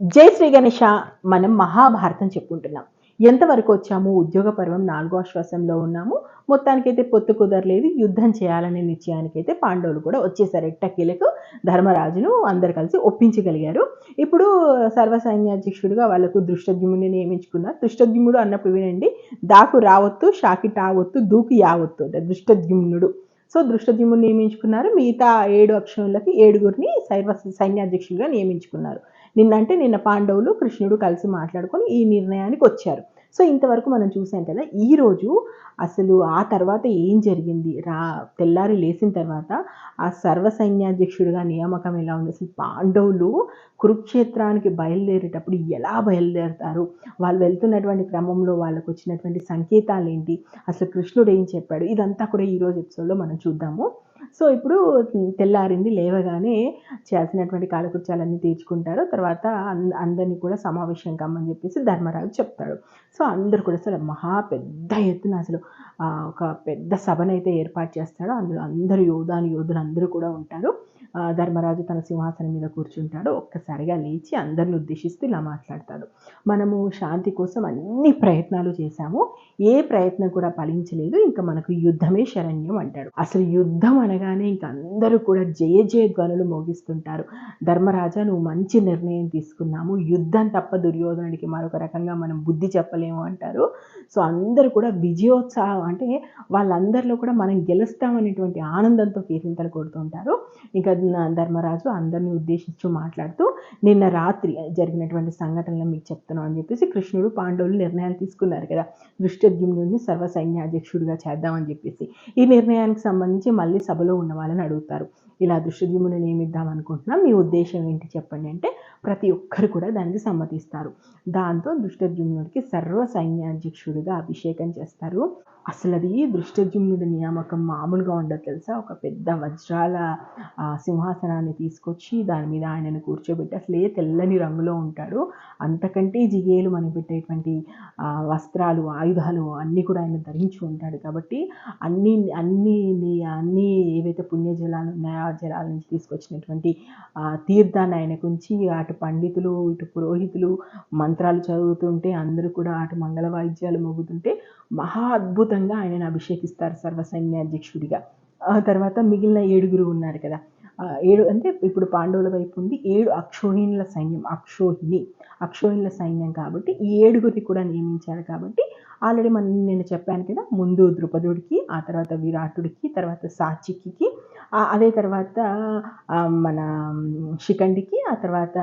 జై శ్రీ గణేష మనం మహాభారతం చెప్పుకుంటున్నాం. ఎంతవరకు వచ్చాము ఉద్యోగ పర్వం నాలుగో ఆశ్వాసంలో ఉన్నాము. మొత్తానికైతే పొత్తు కుదరలేదు. యుద్ధం చేయాలనే నిశ్చయానికైతే పాండవులు కూడా వచ్చేసారు. ఎట్టకీలకు ధర్మరాజును అందరు కలిసి ఒప్పించగలిగారు. ఇప్పుడు సర్వ సైన్యాధ్యక్షుడిగా వాళ్ళకు దృష్టద్యుముని నియమించుకున్నారు. దృష్టద్యుముడు అన్నప్పుడు వినండి దాకు రావత్తు షాకి టావొత్తు దూకి యావత్తు అంటే. దృష్టద్యుమ్నుడు. సో దృష్టద్యుముని నియమించుకున్నారు. మిగతా ఏడు అక్షరులకి ఏడుగురిని సైవ సైన్యాధ్యక్షులుగా నియమించుకున్నారు. నిన్నంటే నిన్న పాండవులు కృష్ణుడు కలిసి మాట్లాడుకొని ఈ నిర్ణయానికి వచ్చారు. సో ఇంతవరకు మనం చూసాం కదా ఈరోజు అసలు ఆ తర్వాత ఏం జరిగింది? రా తెల్లారి లేచిన తర్వాత ఆ సర్వ సైన్యాధ్యక్షుడిగా నియామకం ఎలా ఉంది? అసలు పాండవులు కురుక్షేత్రానికి బయలుదేరేటప్పుడు ఎలా బయలుదేరుతారు? వాళ్ళు వెళ్తున్నటువంటి క్రమంలో వాళ్ళకు వచ్చినటువంటి సంకేతాలు ఏంటి అసలు కృష్ణుడు ఏం చెప్పాడు? ఇదంతా కూడా ఈరోజు ఎపిసోడ్లో మనం చూద్దాము. సో ఇప్పుడు తెల్లారింది లేవగానే చేయాల్సినటువంటి కాలకృత్యాలన్నీ తీర్చుకుంటారు. తర్వాత అందరినీ కూడా సమావేశం కమ్మని చెప్పేసి ధర్మరాజు చెప్తాడు. సో అందరు కూడా అసలు మహా పెద్ద ఎత్తున అసలు ఒక పెద్ద సభనైతే ఏర్పాటు చేస్తాడు అందులో అందరు యోధాని యోధులు అందరూ కూడా ఉంటారు. ధర్మరాజు తన సింహాసనం మీద కూర్చుంటాడు. ఒక్కసారిగా లేచి అందరిని ఉద్దేశిస్తూ ఇలా మాట్లాడతాడు. మనము శాంతి కోసం అన్ని ప్రయత్నాలు చేశాము. ఏ ప్రయత్నం కూడా ఫలించలేదు. ఇంకా మనకు యుద్ధమే శరణ్యం అంటాడు. అసలు యుద్ధం అనగానే ఇంక అందరూ కూడా జయ జయ ధ్వనులు మోగిస్తుంటారు. ధర్మరాజా నువ్వు మంచి నిర్ణయం తీసుకున్నాము. యుద్ధం తప్ప దుర్యోధనుడికి మరొక రకంగా మనం బుద్ధి చెప్పలేము అంటారు. సో అందరూ కూడా విజయోత్సాహం అంటే వాళ్ళందరిలో కూడా మనం గెలుస్తామనేటువంటి ఆనందంతో కేరింతలు కొడుతుంటారు ఇంకా ధర్మరాజు అందరినీ ఉద్దేశించి మాట్లాడుతూ నిన్న రాత్రి జరిగినటువంటి సంఘటనలు మీకు చెప్తున్నాం అని చెప్పేసి కృష్ణుడు పాండవులు నిర్ణయాలు తీసుకున్నారు కదా. దృష్టద్యుమ్నుడిని సర్వ సైన్యాధ్యక్షుడిగా చేద్దామని చెప్పేసి. ఈ నిర్ణయానికి సంబంధించి మళ్ళీ సభలో ఉన్న వాళ్ళని అడుగుతారు. ఇలా దృష్టద్యుమ్నుని నియమిద్దాం అనుకుంటున్నాం. మీ ఉద్దేశం ఏంటి చెప్పండి అంటే ప్రతి ఒక్కరు కూడా దానికి సమ్మతిస్తారు. దాంతో దృష్టద్యుమ్నుడికి సర్వ సైన్యాధ్యక్షుడిగా అభిషేకం చేస్తారు. అసలు అది దృష్టజుమ్నుడి నియామకం మామూలుగా ఉండదు తెలుసా? ఒక పెద్ద వజ్రాల సింహాసనాన్ని తీసుకొచ్చి దాని మీద ఆయనను కూర్చోబెట్టి అసలు ఏ తెల్లని రంగులో ఉంటాడు. అంతకంటే జిగేలు మనం పెట్టేటువంటి వస్త్రాలు ఆయుధాలు అన్నీ కూడా ఆయన ధరించి ఉంటాడు. కాబట్టి అన్ని అన్ని అన్ని ఏవైతే పుణ్యజలాలు ఉన్నాయో జలాల నుంచి తీసుకొచ్చినటువంటి తీర్థాన్ని ఆయనకుంచి అటు పండితులు ఇటు పురోహితులు మంత్రాలు చదువుతుంటే అందరూ కూడా అటు మంగళ వాయిద్యాలు మోగుతుంటే మహా అద్భుతంగా ఆయనను అభిషేకిస్తారు సర్వసైన్యాధ్యక్షుడిగా ఆ తర్వాత మిగిలిన ఏడుగురు ఉన్నారు కదా. ఏడు అంటే ఇప్పుడు పాండవుల వైపు ఉంది ఏడు అక్షోహిణుల సైన్యం అక్షోహిణి. అక్షోహిణుల సైన్యం కాబట్టి ఈ ఏడుగురిని కూడా నియమించారు కాబట్టి ఆల్రెడీ మనం నేను చెప్పాను కదా ముందు ద్రుపదుడికి ఆ తర్వాత విరాటుడికి తర్వాత సాచికి అదే తర్వాత మన శిఖండికి ఆ తర్వాత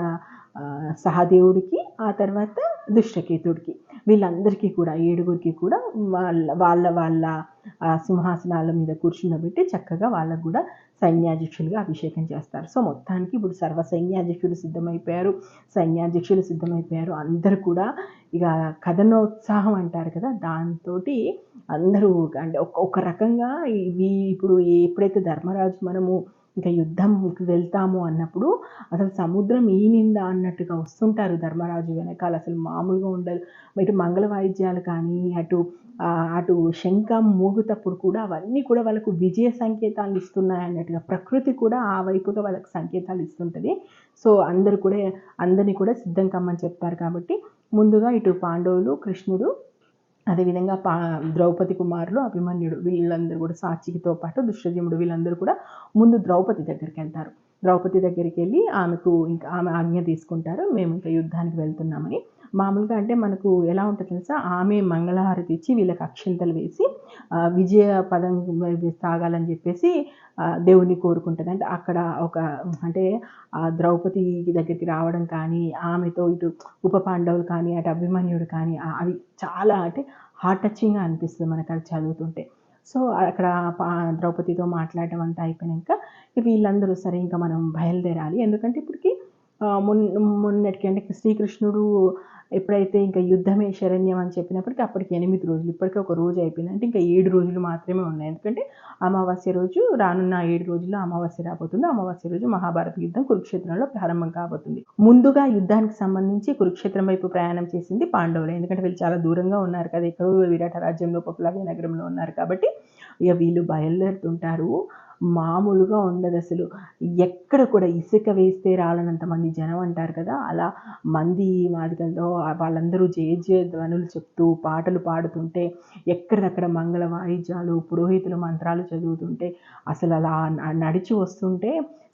సహదేవుడికి ఆ తర్వాత దుష్టకేతుడికి. వీళ్ళందరికీ కూడా ఏడుగురికి కూడా వాళ్ళ వాళ్ళ వాళ్ళ సింహాసనాల మీద కూర్చుండబెట్టి చక్కగా వాళ్ళకు కూడా సైన్యాధ్యక్షులుగా అభిషేకం చేస్తారు. సో మొత్తానికి ఇప్పుడు సర్వ సైన్యాధ్యక్షులు సిద్ధమైపోయారు. సైన్యాధ్యక్షులు సిద్ధమైపోయారు. అందరూ కూడా ఇక కథనోత్సాహం అంటారు కదా దాంతో అందరూ అంటే ఒక రకంగా ఇవి ఇప్పుడు ఎప్పుడైతే ధర్మరాజు మనము ఇంకా యుద్ధంకి వెళ్తాము అన్నప్పుడు అసలు సముద్రం ఈనిందా అన్నట్టుగా వస్తుంటారు ధర్మరాజు వెనకాల. అసలు మామూలుగా ఉండదు. ఇటు మంగళ వాయిద్యాలు కానీ అటు అటు శంఖం మూగుతప్పుడు కూడా అవన్నీ కూడా వాళ్ళకు విజయ సంకేతాలు ఇస్తున్నాయి అన్నట్టుగా. ప్రకృతి కూడా ఆ వైపుగా వాళ్ళకి సంకేతాలు ఇస్తుంటుంది. సో అందరు కూడా అందరినీ కూడా సిద్ధం కమ్మని చెప్తారు కాబట్టి ముందుగా ఇటు పాండవులు కృష్ణుడు అదేవిధంగా పా ద్రౌపది కుమారులు అభిమన్యుడు వీళ్ళందరూ కూడా సాచికితో పాటు దుష్టజముడు వీళ్ళందరూ కూడా ముందు ద్రౌపది దగ్గరికి వెళ్తారు. ద్రౌపది దగ్గరికి వెళ్ళి ఆమెకు ఇంకా ఆమె ఆజ్ఞ తీసుకుంటారు. మేము ఇంకా యుద్ధానికి వెళ్తున్నామని. మామూలుగా అంటే మనకు ఎలా ఉంటుంది తెలుసా? ఆమె మంగళహారతి ఇచ్చి వీళ్ళకి అక్షింతలు వేసి విజయ పదం సాగాలని చెప్పేసి దేవుణ్ణి కోరుకుంటుంది. అంటే అక్కడ ఒక అంటే ద్రౌపది దగ్గరికి రావడం కానీ ఆమెతో ఇటు ఉప పాండవులు కానీ అటు అభిమన్యుడు కానీ అవి చాలా అంటే హార్ట్ టచింగ్గా అనిపిస్తుంది మనకు అది చదువుతుంటే. సో అక్కడ ద్రౌపదితో మాట్లాడటం అంతా అయిపోయాక వీళ్ళందరూ సరే ఇంకా మనం బయలుదేరాలి. ఎందుకంటే ఇప్పటికి మొన్న మొన్నటికి అంటే శ్రీకృష్ణుడు ఎప్పుడైతే ఇంకా యుద్ధమే శరణ్యం అని చెప్పినప్పటికీ అప్పటికి ఎనిమిది రోజులు ఇప్పటికీ ఒక రోజు అయిపోయింది. అంటే ఇంకా ఏడు రోజులు మాత్రమే ఉన్నాయి. ఎందుకంటే అమావాస్య రోజు రానున్న ఏడు రోజుల్లో అమావాస్య రాబోతుంది. అమావాస్య రోజు మహాభారత యుద్ధం కురుక్షేత్రంలో ప్రారంభం కాబోతుంది. ముందుగా యుద్ధానికి సంబంధించి కురుక్షేత్రం వైపు ప్రయాణం చేసింది పాండవులు. ఎందుకంటే వీళ్ళు చాలా దూరంగా ఉన్నారు కదా. ఎక్కడో విరాట రాజ్యంలో పపులవ్య నగరంలో ఉన్నారు కాబట్టి ఇక వీళ్ళు బయలుదేరుతుంటారు. మామూలుగా ఉండదు అసలు. ఎక్కడ కూడా ఇసుక వేస్తే రాలనంత మంది జనం అంటారు కదా అలా మంది మాదికలతో వాళ్ళందరూ జయ ధ్వనులు చెప్తూ పాటలు పాడుతుంటే ఎక్కడిదక్కడ మంగళ వాయిద్యాలు పురోహితులు మంత్రాలు చదువుతుంటే అసలు అలా నడిచి వస్తుంటే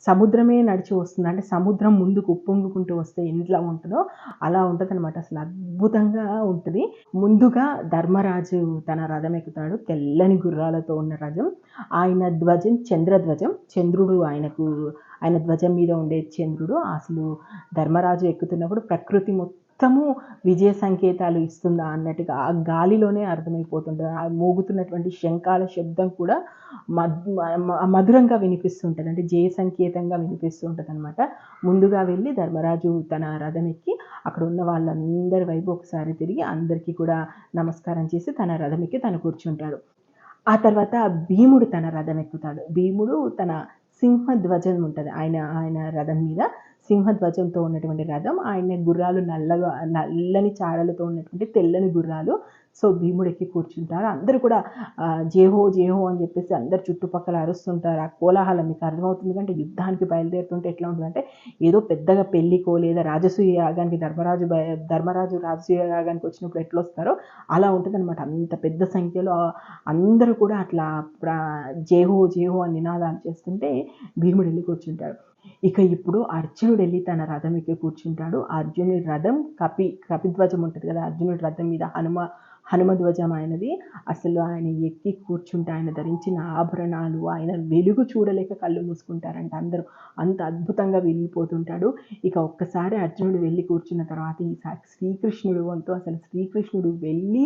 సముద్రమే నడిచి వస్తుంది. అంటే సముద్రం ముందుకు ఉప్పొంగుకుంటూ వస్తే ఎంతలా ఉంటుందో అలా ఉంటుంది అనమాట అసలు అద్భుతంగా ఉంటుంది. ముందుగా ధర్మరాజు తన రథం ఎక్కుతాడు తెల్లని గుర్రాలతో ఉన్న రథం. ఆయన ధ్వజం చంద్రధ్వజం చంద్రుడు ఆయనకు ఆయన ధ్వజం మీద ఉండే చంద్రుడు అసలు ధర్మరాజు ఎక్కుతున్నప్పుడు ప్రకృతి మొత్తము విజయ సంకేతాలు ఇస్తుందా అన్నట్టుగా ఆ గాలిలోనే అర్థమైపోతుంటుంది. ఆ మోగుతున్నటువంటి శంఖాల శబ్దం కూడా మధు మ- మధురంగా వినిపిస్తుంటుంది. అంటే జయ సంకేతంగా వినిపిస్తుంటుంది అనమాట ముందుగా వెళ్ళి ధర్మరాజు తన రథం ఎక్కి అక్కడ ఉన్న వాళ్ళందరి వైపు ఒకసారి తిరిగి అందరికీ కూడా నమస్కారం చేసి తన రథం ఎక్కి తను కూర్చుంటాడు. ఆ తర్వాత భీముడు తన రథం ఎక్కుతాడు. భీముడు తన సింహధ్వజం ఉంటుంది. ఆయన ఆయన రథం మీద సింహధ్వజంతో ఉన్నటువంటి రథం. ఆయన గుర్రాలు నల్లగా నల్లని చారలతో ఉన్నటువంటి తెల్లని గుర్రాలు సో భీముడు ఎక్కి కూర్చుంటారు. అందరూ కూడా జేహో జేహో అని చెప్పేసి అందరు చుట్టుపక్కల అరుస్తుంటారు. ఆ కోలాహలం మీకు అర్థమవుతుంది అంటే యుద్ధానికి బయలుదేరుతుంటే ఎట్లా ఉంటుందంటే ఏదో పెద్దగా పెళ్ళికో లేదా రాజసూయ యాగానికి ధర్మరాజు భయ ధర్మరాజు రాజసూయ యాగానికి వచ్చినప్పుడు ఎట్లా వస్తారో అలా ఉంటుందన్నమాట. అంత పెద్ద సంఖ్యలో అందరూ కూడా అట్లా ప్రా జేహో జేహో అని నినాదాలు చేస్తుంటే భీముడు వెళ్ళి కూర్చుంటాడు. ఇక ఇప్పుడు అర్జునుడు వెళ్ళి తన రథం ఎక్కి కూర్చుంటాడు. అర్జునుడి రథం కపి కపిధ్వజం ఉంటుంది కదా అర్జునుడి రథం మీద హనుమ హనుమధ్వజం ఆయనది. అసలు ఆయన ఎక్కి కూర్చుంటే ఆయన ధరించిన ఆభరణాలు ఆయన వెలుగు చూడలేక కళ్ళు మూసుకుంటారంట అందరూ. అంత అద్భుతంగా వెలిగిపోతుంటాడు ఇక ఒక్కసారి అర్జునుడు వెళ్ళి కూర్చున్న తర్వాత ఈసారి శ్రీకృష్ణుడు వంతు అసలు శ్రీకృష్ణుడు వెళ్ళి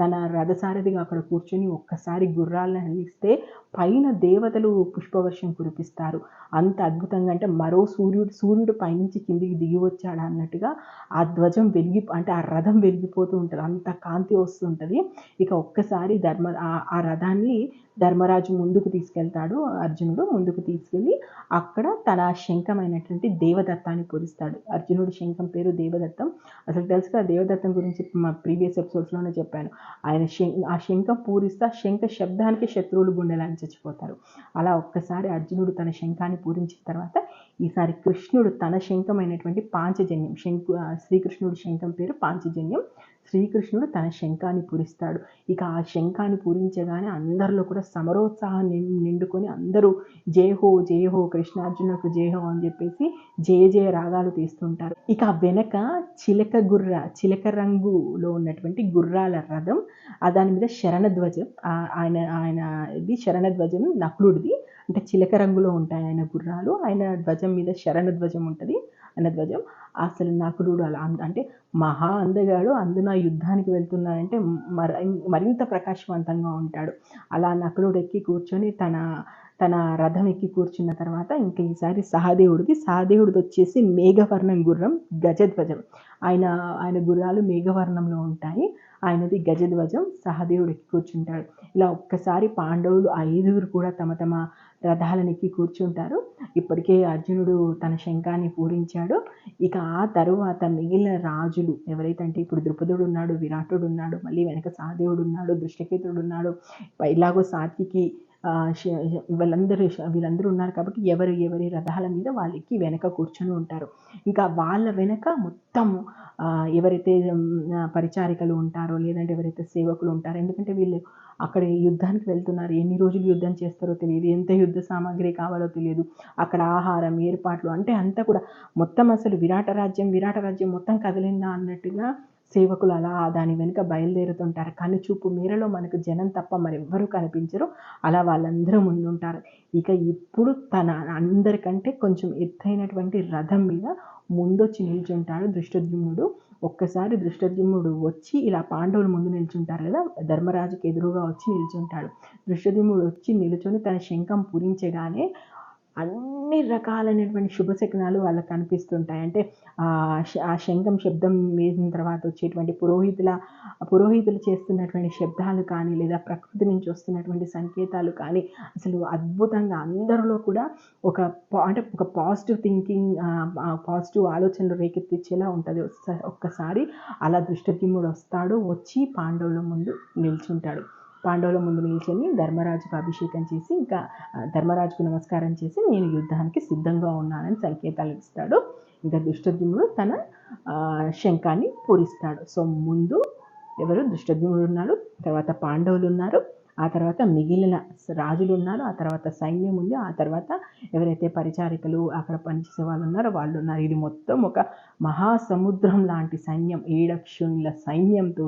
తన రథసారథిగా అక్కడ కూర్చొని ఒక్కసారి గుర్రాలను అందిస్తే పైన దేవతలు పుష్పవర్షం కురిపిస్తారు. అంత అద్భుతంగా అంటే మరో సూర్యుడు సూర్యుడు పైనుంచి కిందికి దిగి వచ్చాడు అన్నట్టుగా ఆ ధ్వజం వెలిగి అంటే ఆ రథం వెలిగిపోతూ ఉంటుంది. అంత కాంతి వస్తుంటుంది. ఇక ఒక్కసారి ధర్మ ఆ- రథాన్ని ధర్మరాజు ముందుకు తీసుకెళ్తాడు అర్జునుడు ముందుకు తీసుకెళ్ళి అక్కడ తన శంఖమైనటువంటి దేవదత్తాన్ని పూరిస్తాడు అర్జునుడు శంఖం పేరు దేవదత్తం. అసలు తెలుసు కదా దేవదత్తం గురించి మా ప్రీవియస్ ఎపిసోడ్స్లోనే చెప్పాను. ఆయన శంఖ ఆ శంఖం పూరిస్తే ఆ శంఖ శబ్దానికి శత్రువులు గుండెలని చచ్చిపోతారు. అలా ఒక్కసారి అర్జునుడు తన శంఖాన్ని పూరించిన తర్వాత ఈసారి కృష్ణుడు తన శంఖమైనటువంటి పాంచజన్యం శంకు శ్రీకృష్ణుడు శంఖం పేరు పాంచజన్యం. శ్రీకృష్ణుడు తన శంఖాన్ని పూరిస్తాడు. ఇక ఆ శంఖాన్ని పూరించగానే అందరిలో కూడా సమరోత్సాహం నిండుకొని అందరూ జయహో జయహో కృష్ణార్జునులకు జయహో అని చెప్పేసి జయ జయ రాగాలు తీస్తుంటారు. ఇక ఆ వెనక చిలక గుర్ర చిలక రంగులో ఉన్నటువంటి గుర్రాల రథం దాని మీద శరణధ్వజం ఆయన ఆయన ఇది శరణధ్వజం నకులుడిది. అంటే చిలక రంగులో ఉంటాయి ఆయన గుర్రాలు. ఆయన ధ్వజం మీద శరణ ధ్వజం ఉంటుంది. ఆయన ధ్వజం అసలు నకులుడు అలా అంటే మహా అందగాడు అందున యుద్ధానికి వెళ్తున్నాడంటే మర మరింత ప్రకాశవంతంగా ఉంటాడు. అలా నకులుడు ఎక్కి కూర్చొని తన తన రథం ఎక్కి కూర్చున్న తర్వాత ఇంకా ఈసారి సహదేవుడిది. సహదేవుడిది వచ్చేసి మేఘవర్ణం గుర్రం గజధ్వజం. ఆయన ఆయన గుర్రాలు మేఘవర్ణంలో ఉంటాయి. ఆయనది గజధ్వజం. సహదేవుడు ఎక్కి కూర్చుంటాడు. ఇలా ఒక్కసారి పాండవులు ఐదుగురు కూడా తమ తమ రథాలను ఎక్కి కూర్చుంటారు. ఇప్పటికే అర్జునుడు తన శంఖాన్ని పూరించాడు. ఇక ఆ తరువాత మిగిలిన రాజులు ఎవరైతే అంటే ఇప్పుడు ద్రుపదుడు ఉన్నాడు విరాటుడు ఉన్నాడు మళ్ళీ వెనక సహదేవుడు ఉన్నాడు దృష్టకేతుడు ఉన్నాడు ఇలాగో సాత్వికి వీళ్ళందరూ వీళ్ళందరూ ఉన్నారు కాబట్టి ఎవరు ఎవరి రథాల మీద వాళ్ళకి వెనక కూర్చొని ఉంటారు. ఇంకా వాళ్ళ వెనక మొత్తం ఎవరైతే పరిచారికలు ఉంటారో లేదంటే ఎవరైతే సేవకులు ఉంటారో ఎందుకంటే వీళ్ళు అక్కడ యుద్ధానికి వెళ్తున్నారు. ఎన్ని రోజులు యుద్ధం చేస్తారో తెలియదు. ఎంత యుద్ధ సామాగ్రి కావాలో తెలియదు. అక్కడ ఆహారం ఏర్పాట్లు అంటే అంతా కూడా మొత్తం అసలు విరాట రాజ్యం విరాట రాజ్యం మొత్తం కదిలిందా అన్నట్టుగా సేవకులు అలా దాని వెనుక బయలుదేరుతుంటారు. కనుచూపు మేరలో మనకు జనం తప్ప మరెవ్వరూ కనిపించరు. అలా వాళ్ళందరూ ముందుంటారు. ఇక ఇప్పుడు తన అందరికంటే కొంచెం ఎత్తైనటువంటి రథం మీద ముందొచ్చి నిల్చుంటాడు దృష్టద్యుమ్నుడు ఒక్కసారి దృష్టద్యుమ్నుడు వచ్చి ఇలా పాండవుల ముందు నిల్చుంటారు కదా ధర్మరాజుకి ఎదురుగా వచ్చి నిల్చుంటాడు. దృష్టద్యుమ్నుడు వచ్చి నిల్చొని తన శంఖం పూరించగానే అన్ని రకాలైనటువంటి శుభశకునాలు వాళ్ళకి కనిపిస్తుంటాయి. అంటే ఆ శంఖం శబ్దం వేసిన తర్వాత వచ్చేటువంటి పురోహితుల పురోహితులు చేస్తున్నటువంటి శబ్దాలు కానీ లేదా ప్రకృతి నుంచి వస్తున్నటువంటి సంకేతాలు కానీ అసలు అద్భుతంగా అందరిలో కూడా ఒక అంటే ఒక పాజిటివ్ థింకింగ్ పాజిటివ్ ఆలోచనలు రేకెత్తించేలా ఉంటుంది. ఒక్కసారి అలా దృష్టద్యుమ్నుడు వస్తాడు వచ్చి పాండవుల ముందు నిల్చుంటాడు. పాండవుల ముందు నిల్చొని ధర్మరాజుకు అభిషేకం చేసి ఇంకా ధర్మరాజుకు నమస్కారం చేసి నేను యుద్ధానికి సిద్ధంగా ఉన్నానని సంకేతాలు ఇస్తాడు. ఇంకా దుష్టద్యుమ్నుడు తన శంఖాన్ని పూరిస్తాడు. సో ముందు ఎవరు దుష్టద్యుమ్నుడు ఉన్నాడు తర్వాత పాండవులు ఉన్నారు. ఆ తర్వాత మిగిలిన రాజులు ఉన్నారు ఆ తర్వాత సైన్యం ఉంది ఆ తర్వాత ఎవరైతే పరిచారికలు అక్కడ పనిచేసే వాళ్ళు ఉన్నారో వాళ్ళు ఉన్నారు. ఇది మొత్తం ఒక మహాసముద్రం లాంటి సైన్యం ఏడక్షుల సైన్యంతో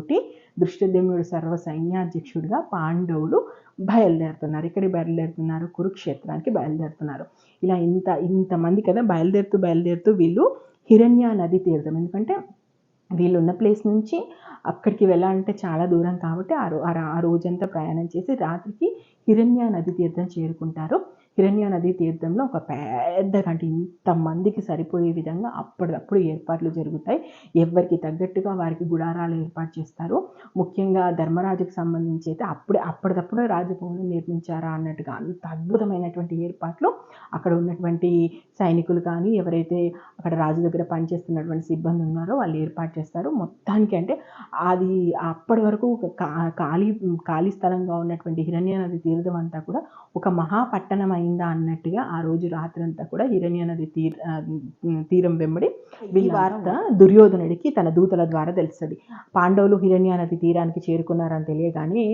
దృష్టద్యుమ్నుడు సర్వ సైన్యాధ్యక్షుడిగా పాండవులు బయలుదేరుతున్నారు. ఇక్కడికి బయలుదేరుతున్నారు కురుక్షేత్రానికి బయలుదేరుతున్నారు. ఇలా ఇంత ఇంతమంది కదా బయలుదేరుతూ బయలుదేరుతూ వీళ్ళు హిరణ్య నది తీర్థం ఎందుకంటే వీళ్ళు ఉన్న ప్లేస్ నుంచి అక్కడికి వెళ్ళాలంటే చాలా దూరం కాబట్టి ఆ రో ఆ రోజంతా ప్రయాణం చేసి రాత్రికి హిరణ్య నది తీర్థం చేరుకుంటారు. హిరణ్య నది తీర్థంలో ఒక పెద్ద అంటే ఇంతమందికి సరిపోయే విధంగా అప్పటికప్పుడు ఏర్పాట్లు జరుగుతాయి. ఎవరికి తగ్గట్టుగా వారికి గుడారాలు ఏర్పాటు చేస్తారు. ముఖ్యంగా ధర్మరాజుకు సంబంధించి అయితే అప్పుడే అప్పటికప్పుడు రాజభవనం నిర్మించారా అన్నట్టుగా అంత అద్భుతమైనటువంటి ఏర్పాట్లు. అక్కడ ఉన్నటువంటి సైనికులు కానీ ఎవరైతే అక్కడ రాజు దగ్గర పనిచేస్తున్నటువంటి సిబ్బంది ఉన్నారో వాళ్ళు ఏర్పాటు చేస్తారు. మొత్తానికి అంటే అది అప్పటి వరకు ఒక కా- ఖాళీ ఖాళీ స్థలంగా ఉన్నటువంటి హిరణ్య నది తీర్థం అంతా కూడా ఒక మహాపట్టణం అయిందా అన్నట్టుగా ఆ రోజు రాత్రి అంతా కూడా హిరణ్య నది తీర తీరం వెంబడి ఈ వార్త దుర్యోధనుడికి తన దూతల ద్వారా తెలుస్తుంది. పాండవులు హిరణ్య నది తీరానికి చేరుకున్నారని తెలియగానే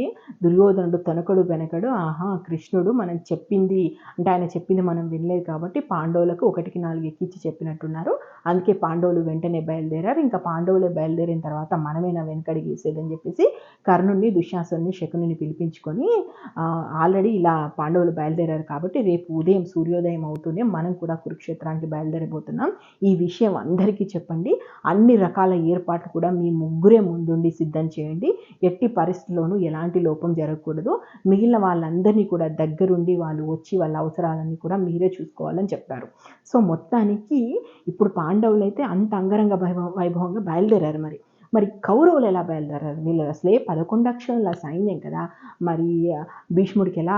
దుర్యోధనుడు తొనకడు వెనకడు ఆహా కృష్ణుడు మనం చెప్పింది అంటే ఆయన చెప్పింది మనం వినలేదు కాబట్టి పాండవులకు ఒకటికి నాలుగు ఎక్కించి చెప్పినట్టున్నారు. అందుకే పాండవులు వెంటనే బయలుదేరారు. ఇంకా పాండవులు బయలుదేరిన తర్వాత మనమేనా వెనకడి గీసేదని చెప్పేసి కర్ణుడిని దుశ్శాసుని శకుని పిలిపించుకొని ఆల్రెడీ ఇలా పాండవులు బయలుదేరారు కాబట్టి రేపు ఉదయం సూర్యోదయం అవుతూనే మనం కూడా కురుక్షేత్రానికి బయలుదేరబోతున్నాం. ఈ విషయం అందరికీ చెప్పండి. అన్ని రకాల ఏర్పాట్లు కూడా మీ ముగ్గురే ముందుండి సిద్ధం చేయండి. ఎట్టి పరిస్థితుల్లోనూ ఎలాంటి లోపం జరగకూడదు. మిగిలిన వాళ్ళందరినీ కూడా దగ్గరుండి వాళ్ళు వచ్చి వాళ్ళ అవసరాలన్నీ కూడా మీరే చూసుకోవాలని చెప్పారు సో మొత్తానికి ఇప్పుడు పాండవులు అయితే అంత అంగరంగ వైభవ వైభవంగా బయలుదేరారు మరి. మరి కౌరవులు ఎలా బయలుదేరారు? వీళ్ళు అసలే పదకొండు అక్షరాల సైన్యం కదా. మరి భీష్ముడికి ఎలా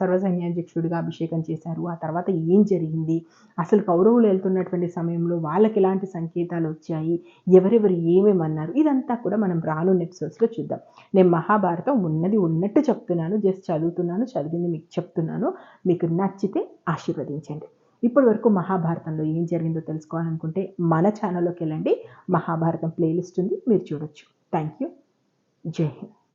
సర్వసైన్యాధ్యక్షుడిగా అభిషేకం చేశారు? ఆ తర్వాత ఏం జరిగింది? అసలు కౌరవులు వెళ్తున్నటువంటి సమయంలో వాళ్ళకి ఎలాంటి సంకేతాలు వచ్చాయి? ఎవరెవరు ఏమేమన్నారు ఇదంతా కూడా మనం రానున్న ఎపిసోడ్స్లో చూద్దాం. నేను మహాభారతం ఉన్నది ఉన్నట్టు చెప్తున్నాను. జస్ట్ చదువుతున్నాను. చదివింది మీకు చెప్తున్నాను. మీకు నచ్చితే ఆశీర్వదించండి. ఇప్పటి వరకు మహాభారతంలో ఏం జరిగిందో తెలుసుకోవాలనుకుంటే మన ఛానల్లోకి వెళ్ళండి. మహాభారతం ప్లేలిస్ట్ ఉంది. మీరు చూడొచ్చు. థ్యాంక్ యూ జై హింద్.